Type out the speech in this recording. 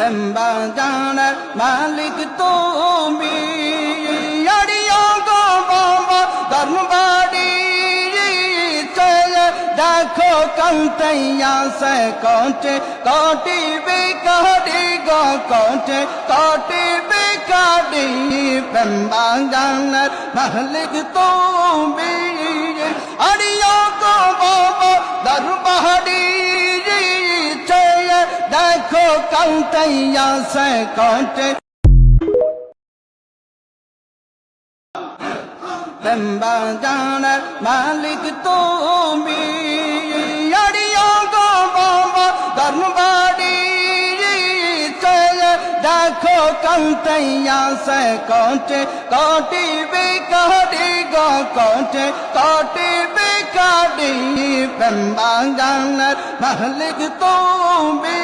প্রেমবা জানার মালিক তুমি। আড়িও গো বাবা ধর্মবাড়ি চলে দেখো কন্তাইয়া সে কোটে কোটি বিকারি গো কোটে কোটি বিকারি প্রেমবা জানার মালিক তুমি। দেখো কন্তাইয়া সে কোটে প্রেমবা জানার মালিক তুমি আড়িও গো বাবা ধর্মবাড়ি চলে দেখো কন্তাইয়া সে কোটে কোটি বিকারি গো কোটে কোটি বিকারি প্রেমবা জানার মালিক তুমি